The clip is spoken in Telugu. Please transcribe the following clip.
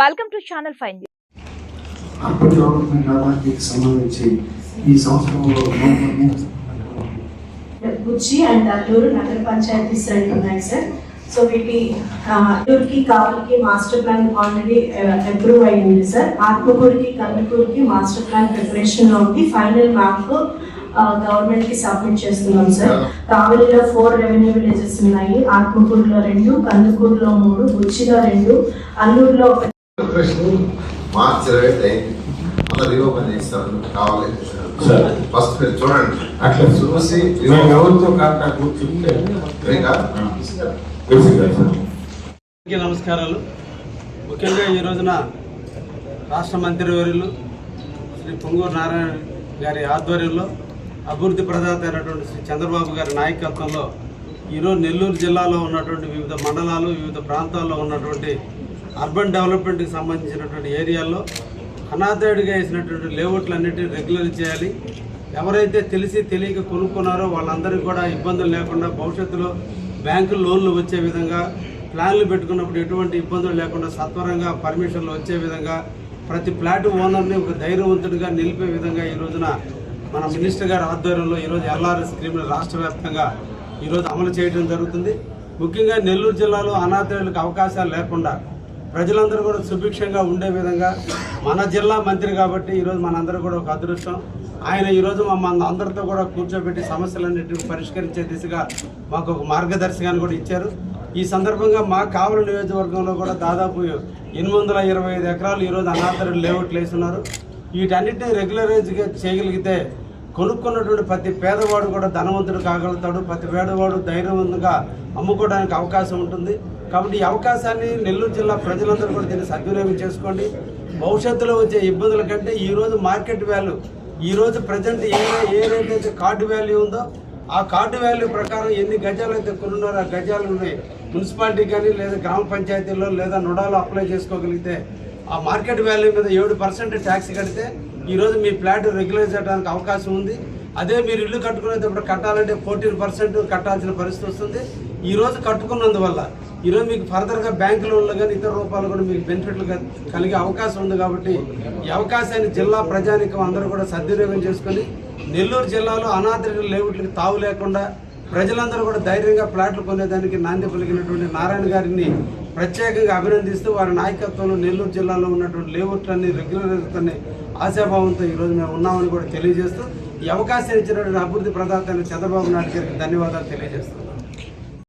Welcome to channel. Urban development అథారిటీకి సంబంధించి ఈ సంవత్సరంలో బుచ్చి అండ్ అల్లూరు నగర పంచాయతీస్ రెండు ఉన్నాయి సార్ సో వీటి అల్లూరుకి కావలికి మాస్టర్ ప్లాన్ ఆల్రెడీ అప్రూవ్ అయ్యింది సార్ ఆత్మకూరుకి కందుకూరుకి మాస్టర్ ప్లాన్ ప్రిపరేషన్లో ఉంది. ఫైనల్ మ్యాప్ గవర్నమెంట్కి సబ్మిట్ చేస్తున్నాం సార్ కావలిలో ఫోర్ రెవెన్యూ విలేజెస్ ఉన్నాయి. ఆత్మకూరులో రెండు కందుకూరులో మూడు బుచ్చిలో రెండు అల్లూరులో ఒక మార్చ్ ఇరవై ఐదు అయింది మళ్ళీ రీఓపెన్ చేస్తారు కావాలి. ఫస్ట్ మీరు చూడండి అట్లా చూసి ఎవరితో కాంటాక్ట్ అందరికీ నమస్కారాలు. ముఖ్యంగా ఈ రోజున రాష్ట్ర మంత్రివర్యులు శ్రీ పొంగూరు నారాయణ గారి ఆధ్వర్యంలో అభివృద్ధి ప్రదాత అయినటువంటి శ్రీ చంద్రబాబు గారి నాయకత్వంలో ఈరోజు నెల్లూరు జిల్లాలో ఉన్నటువంటి వివిధ మండలాలు వివిధ ప్రాంతాల్లో ఉన్నటువంటి అర్బన్ డెవలప్మెంట్కి సంబంధించినటువంటి ఏరియాల్లో అనాథాడిగా వేసినటువంటి లేఅవుట్లన్నిటిని రెగ్యులర్ చేయాలి. ఎవరైతే తెలిసి తెలియక కొనుక్కున్నారో వాళ్ళందరికీ కూడా ఇబ్బందులు లేకుండా భవిష్యత్తులో బ్యాంకు లోన్లు వచ్చే విధంగా ప్లాన్లు పెట్టుకున్నప్పుడు ఎటువంటి ఇబ్బందులు లేకుండా సత్వరంగా పర్మిషన్లు వచ్చే విధంగా ప్రతి ఫ్లాట్ ఓనర్ని ఒక ధైర్యవంతుడిగా నిలిపే విధంగా ఈ రోజున మన మినిస్టర్ గారి ఆధ్వర్యంలో ఈరోజు ఎల్ఆర్ఎస్ స్కీమ్ని రాష్ట్ర వ్యాప్తంగా ఈరోజు అమలు చేయడం జరుగుతుంది. ముఖ్యంగా నెల్లూరు జిల్లాలో అనాథులకు అవకాశాలు లేకుండా ప్రజలందరూ కూడా సుభిక్షంగా ఉండే విధంగా మన జిల్లా మంత్రి కాబట్టి ఈరోజు మనందరూ కూడా ఒక అదృష్టం. ఆయన ఈరోజు మమ్మల్ని అందరితో కూడా కూర్చోబెట్టి సమస్యలన్నింటినీ పరిష్కరించే దిశగా మాకు ఒక మార్గదర్శకాన్ని కూడా ఇచ్చారు. ఈ సందర్భంగా మా కావలి నియోజకవర్గంలో కూడా దాదాపు ఎనిమిది వందల ఇరవై ఐదు ఎకరాలు ఈరోజు అనాథరులు లేఅవుట్లు వేస్తున్నారు. వీటన్నిటిని రెగ్యులరైజ్గా చేయగలిగితే కొనుక్కున్నటువంటి ప్రతి పేదవాడు కూడా ధనవంతుడు కాగలుగుతాడు. ప్రతి పేదవాడు ధైర్యవంతంగా అమ్ముకోవడానికి అవకాశం ఉంటుంది. కాబట్టి ఈ అవకాశాన్ని నెల్లూరు జిల్లా ప్రజలందరూ కూడా దీన్ని సద్వినియోగం చేసుకోండి. భవిష్యత్తులో వచ్చే ఇబ్బందుల కంటే ఈరోజు మార్కెట్ వాల్యూ ఈరోజు ప్రజెంట్ ఏ ఏ రేట్ అయితే కార్డు వాల్యూ ఉందో ఆ కార్డు వాల్యూ ప్రకారం ఎన్ని గజాలు అయితే కొనున్నారో ఆ గజాలు ఉన్నాయి మున్సిపాలిటీ కానీ లేదా గ్రామ పంచాయతీల్లో లేదా నుడాలో అప్లై చేసుకోగలిగితే ఆ మార్కెట్ వాల్యూ మీద ఏడు పర్సెంట్ ట్యాక్స్ కడితే ఈరోజు మీ ఫ్లాట్ రెగ్యులైజ్ చేయడానికి అవకాశం ఉంది. అదే మీరు ఇల్లు కట్టుకునేటప్పుడు కట్టాలంటే ఫోర్టీన్ పర్సెంట్ కట్టాల్సిన పరిస్థితి వస్తుంది. ఈ రోజు కట్టుకున్నందువల్ల ఈరోజు మీకు ఫర్దర్గా బ్యాంకు లోన్లు కానీ ఇతర రూపాయలు కూడా మీకు బెనిఫిట్లు కలిగే అవకాశం ఉంది కాబట్టి ఈ అవకాశాన్ని జిల్లా ప్రజానికం అందరూ కూడా సద్వినియోగం చేసుకొని నెల్లూరు జిల్లాలో అనాథరిక లేవుట్లకు తావు లేకుండా ప్రజలందరూ కూడా ధైర్యంగా ప్లాట్లు కొనేదానికి నాంది పలికినటువంటి నారాయణ గారిని ప్రత్యేకంగా అభినందిస్తూ వారి నాయకత్వంలో నెల్లూరు జిల్లాలో ఉన్నటువంటి లేవుట్లన్నీ రెగ్యులర్ ఆశాభావంతో ఈరోజు మేము ఉన్నామని కూడా తెలియజేస్తూ ఈ అవకాశం ఇచ్చినటువంటి అభివృద్ధి ప్రదాత చంద్రబాబు నాయుడు గారికి ధన్యవాదాలు తెలియజేస్తున్నాం